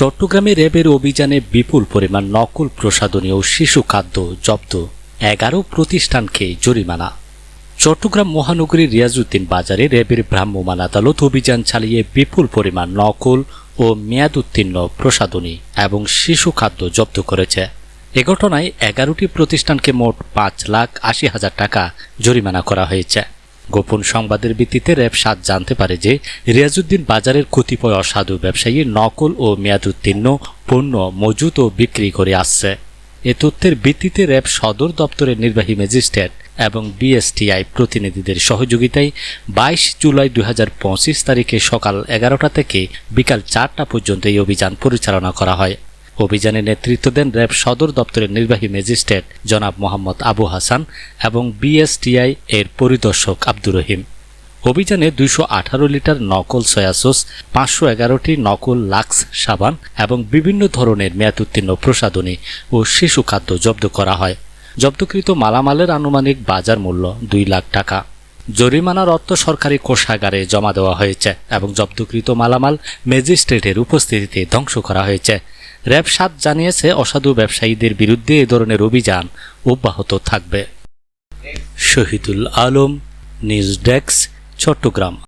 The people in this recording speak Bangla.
চট্টগ্রামে র্যাবের অভিযানে বিপুল পরিমাণ নকল প্রসাধনী ও শিশু খাদ্য জব্দ। এগারো প্রতিষ্ঠানকে জরিমানা। চট্টগ্রাম মহানগরীর রিয়াজউদ্দিন বাজারে র্যাবের ভ্রাম্যমাণ আদালত অভিযান চালিয়ে বিপুল পরিমাণ নকল ও মেয়াদ উত্তীর্ণ প্রসাধনী এবং শিশু খাদ্য জব্দ করেছে। এ ঘটনায় এগারোটি প্রতিষ্ঠানকে মোট পাঁচ লাখ আশি হাজার টাকা জরিমানা করা হয়েছে। গোপন সংবাদের ভিত্তিতে র্যাব সাত জানতে পারে যে রিয়াজুদ্দিন বাজারের কতিপয় অসাধু ব্যবসায়ী নকল ও মেয়াদ উত্তীর্ণ পণ্য মজুত ও বিক্রি করে আসছে। এ তথ্যের ভিত্তিতে র্যাব সদর দপ্তরের নির্বাহী ম্যাজিস্ট্রেট এবং বিএসটিআই প্রতিনিধিদের সহযোগিতায় বাইশ জুলাই দু হাজার পঁচিশ তারিখে সকাল এগারোটা থেকে বিকাল চারটা পর্যন্ত এই অভিযান পরিচালনা করা হয়। অভিযানে নেতৃত্ব দেন র্যাব সদর দপ্তরের নির্বাহী ম্যাজিস্ট্রেট জনাব মোহাম্মদ আবু হাসান এবং বিএসটিআই এর পরিদর্শক আব্দুর রহিম। অভিযানে দুইশো আঠারো লিটার নকল সয়াসস পাঁচশো এগারোটি নকল লাক্স সাবান এবং বিভিন্ন ধরনের মেয়াদ উত্তীর্ণ প্রসাধনী ও শিশু খাদ্য জব্দ করা হয়। জব্দকৃত মালামালের আনুমানিক বাজার মূল্য দুই লাখ টাকা। জরিমানার অর্থ সরকারি কোষাগারে জমা দেওয়া হয়েছে এবং জব্দকৃত মালামাল ম্যাজিস্ট্রেটের উপস্থিতিতে ধ্বংস করা হয়েছে। র্যাব সাত জানিয়েছে, অসাধু ব্যবসায়ীদের বিরুদ্ধে এ ধরনের অভিযান অব্যাহত থাকবে। Shahidul Alam, news desk, Chattogram.